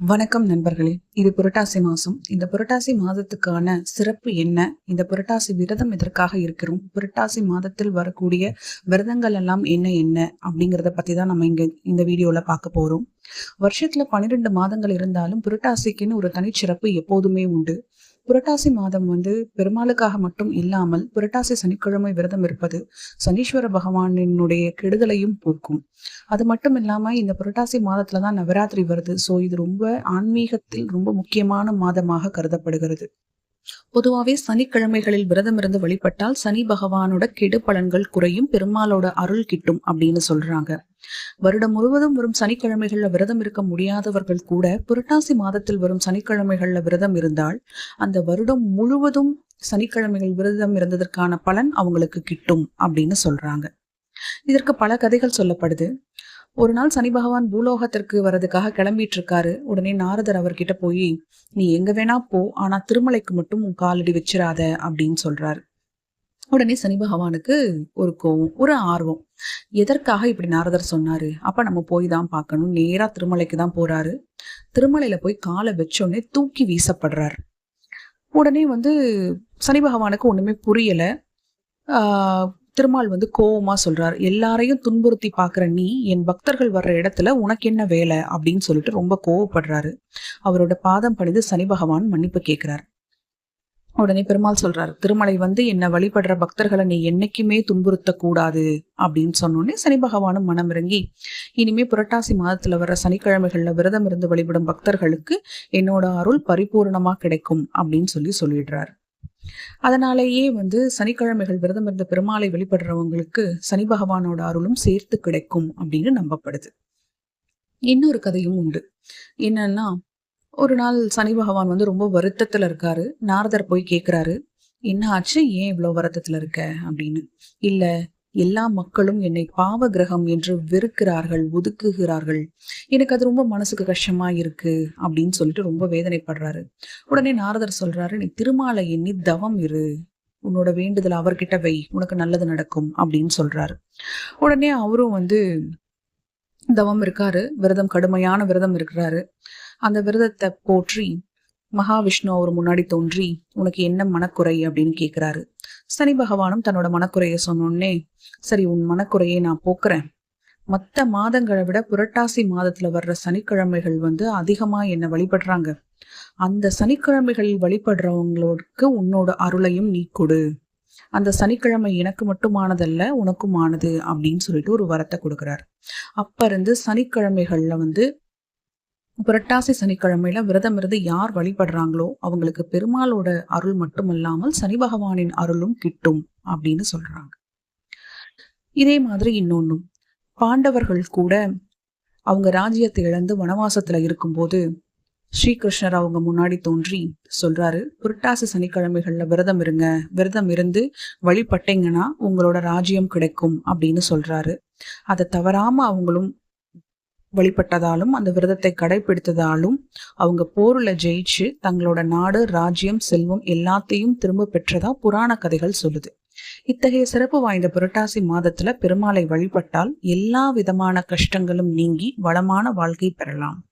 வணக்கம் நண்பர்களே. இது புரட்டாசி மாசம். இந்த புரட்டாசி மாதத்துக்கான சிறப்பு என்ன? இந்த புரட்டாசி விரதம் எதற்காக இருக்கிறோம்? புரட்டாசி மாதத்தில் வரக்கூடிய விரதங்கள் எல்லாம் என்ன என்ன? அப்படிங்கிறத பத்தி தான் நம்ம இங்க இந்த வீடியோல பார்க்க போறோம். வருஷத்துல பன்னிரெண்டு மாதங்கள் இருந்தாலும் புரட்டாசிக்குன்னு ஒரு தனிச்சிறப்பு எப்போதுமே உண்டு. புரட்டாசி மாதம் வந்து பெருமாளுக்காக மட்டும் இல்லாமல் புரட்டாசி சனிக்கிழமை விரதம் இருப்பது சனீஸ்வர பகவானினுடைய கெடுதலையும் போக்கும் அது மட்டும் இல்லாம இந்த புரட்டாசி மாதத்துல தான் நவராத்திரி வருது. ஸோ இது ரொம்ப ஆன்மீகத்தில் ரொம்ப முக்கியமான மாதமாக கருதப்படுகிறது. பொதுவாகவே சனிக்கிழமைகளில் விரதம் இருந்து வழிபட்டால் சனி பகவானோட கெடு பலன்கள் குறையும் பெருமாளோட அருள் கிட்டும் அப்படின்னு சொல்றாங்க. வருடம் முழுவதும் வரும் சனிக்கிழமைகள்ல விரதம் இருக்க முடியாதவர்கள் கூட புரட்டாசி மாதத்தில் வரும் சனிக்கிழமைகள்ல விரதம் இருந்தால் அந்த வருடம் முழுவதும் சனிக்கிழமைகள் விரதம் இருந்ததற்கான பலன் அவங்களுக்கு கிட்டும் அப்படின்னு சொல்றாங்க. இதற்கு பல கதைகள் சொல்லப்படுது. ஒரு நாள் சனி பகவான் பூலோகத்திற்கு வர்றதுக்காக கிளம்பிட்டு இருக்காரு உடனே நாரதர் அவர்கிட்ட போய் நீ எங்க வேணா போ ஆனா திருமலைக்கு மட்டும் உன் காலடி வச்சிடாத அப்படின்னு சொல்றாரு. உடனே சனி பகவானுக்கு ஒரு கோவம் ஒரு ஆர்வம். எதற்காக இப்படி நாரதர் சொன்னாரு? அப்ப நம்ம போய் தான் பார்க்கணும். நேரா திருமலைக்கு தான் போறாரு. திருமலையில போய் காலை வச்சோடனே தூக்கி வீசப்படுறாரு. உடனே வந்து சனி பகவானுக்கு ஒண்ணுமே புரியல. திருமால் வந்து கோவமா சொல்றார் எல்லாரையும் துன்புறுத்தி பாக்குற நீ என் பக்தர்கள் வர்ற இடத்துல உனக்கு என்ன வேலை? அப்படின்னு சொல்லிட்டு ரொம்ப கோவப்படுறாரு. அவரோட பாதம் பணிந்து சனி பகவான் மன்னிப்பு கேட்கிறார் உடனே பெருமாள் சொல்றாரு திருமலை வந்து என்ன வழிபடுற பக்தர்களை நீ என்னைக்குமே துன்புறுத்த கூடாது அப்படின்னு சொன்னோடனே சனி பகவானும் மனம் இறங்கி இனிமே புரட்டாசி மாதத்துல வர சனிக்கிழமைகள்ல விரதம் இருந்து வழிபடும் பக்தர்களுக்கு என்னோட அருள் பரிபூர்ணமா கிடைக்கும் அப்படின்னு சொல்லி சொல்லிடுறாரு. அதனாலேயே வந்து சனிக்கிழமைகள் விரதம் இருந்த பெருமாளை வெளிப்படுறவங்களுக்கு சனி பகவானோட அருளும் சேர்த்து கிடைக்கும் அப்படின்னு நம்பப்படுது. இன்னொரு கதையும் உண்டு. என்னன்னா ஒரு நாள் சனி பகவான் வந்து ரொம்ப வருத்தத்துல இருக்காரு. நாரதர் போய் கேட்கிறாரு என்ன ஆச்சு? ஏன் இவ்வளவு வருத்தத்துல இருக்க? அப்படின்னு. இல்ல எல்லா மக்களும் என்னை பாவ கிரகம் என்று வெறுக்கிறார்கள் ஒதுக்குகிறார்கள். எனக்கு அது ரொம்ப மனசுக்கு கஷ்டமா இருக்கு அப்படின்னு சொல்லிட்டு ரொம்ப வேதனைப்படுறாரு. உடனே நாரதர் சொல்றாரு நீ திருமாலை எண்ணி தவம் இரு. உன்னோட வேண்டுதல் அவர்கிட்ட வை. உனக்கு நல்லது நடக்கும் அப்படின்னு சொல்றாரு. உடனே அவரும் வந்து தவம் இருக்காரு விரதம் கடுமையான விரதம் இருக்கிறாரு. அந்த விரதத்தை போற்றி மகாவிஷ்ணு அவர் முன்னாடி தோன்றி உனக்கு என்ன மனக்குறை? அப்படின்னு கேட்கிறாரு சனி பகவானும் தன்னோட மனக்குறைய சொன்னோடனே சரி உன் மனக்குறையை நான் போக்குறேன். மற்ற மாதங்களை விட புரட்டாசி மாதத்துல வர்ற சனிக்கிழமைகள் வந்து அதிகமா என்ன வழிபடுறாங்க. அந்த சனிக்கிழமைகளில் வழிபடுறவங்களுக்கு உன்னோட அருளையும் நீ கொடு. அந்த சனிக்கிழமை எனக்கு மட்டுமானதல்ல உனக்கும் ஆனது அப்படின்னு சொல்லிட்டு ஒரு வரத்தை கொடுக்குறாரு. அப்ப இருந்து சனிக்கிழமைகள்ல வந்து புரட்டாசி சனிக்கிழமையில விரதம் இருந்து யார் வழிபடுறாங்களோ அவங்களுக்கு பெருமாளோட அருள் மட்டுமல்லாமல் சனி பகவானின் அருளும் கிட்டும் அப்படின்னு சொல்றாங்க. இதே மாதிரி இன்னொன்னும் பாண்டவர்கள் கூட அவங்க ராஜ்யத்தை இழந்து வனவாசத்துல இருக்கும்போது ஸ்ரீகிருஷ்ணர் அவங்க முன்னாடி தோன்றி சொல்றாரு புரட்டாசி சனிக்கிழமைகள்ல விரதம் இருங்க விரதம் இருந்து வழிபட்டீங்கன்னா உங்களோட ராஜ்யம் கிடைக்கும் அப்படின்னு சொல்றாரு. அதை தவறாம அவங்களும் வழிபட்டதாலும் அந்த விரதத்தை கடைபிடித்ததாலும் அவங்க போர்ல ஜெயிச்சு தங்களோட நாடு ராஜ்யம் செல்வம் எல்லாத்தையும் திரும்ப பெற்றதா புராண கதைகள் சொல்லுது. இத்தகைய சிறப்பு வாய்ந்த புரட்டாசி மாதத்துல பெருமாளை வழிபட்டால் எல்லா விதமான கஷ்டங்களும் நீங்கி வளமான வாழ்க்கை பெறலாம்.